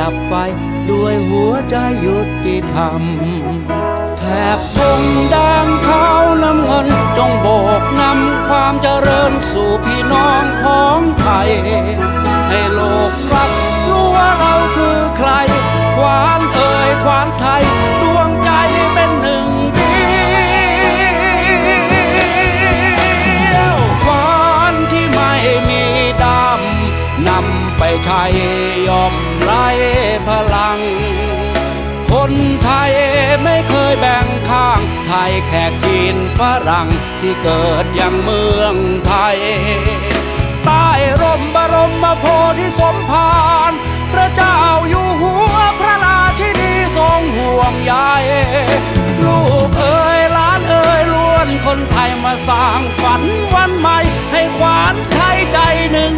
ดับไฟ ด้วยหัวใจหยุติธรรมแถบธงแดงขาวน้ำเงิน จงโบกนำความเจริญสู่พี่น้องพ้องไทย ให้โลกรับรู้ว่าเราคือใคร ควานเอ่ยควานไทย ดวงใจเป็นหนึ่งเดียวควานที่ไม่มีดำนำไปใช้ยอม ไร้พลัง คนไทยไม่เคยแบ่งข้าง ไทยแขกจีนฝรั่งที่เกิดย่างเมืองไทย ใต้ร่มบรมโพธิสมภารพระเจ้าอยู่หัวพระราชินีทรงห่วงใยลูกเอ๋ยล้านเอ๋ยล้วนคนไทยมาสร้างฝันวันใหม่ ให้ขวานไทยใจหนึ่ง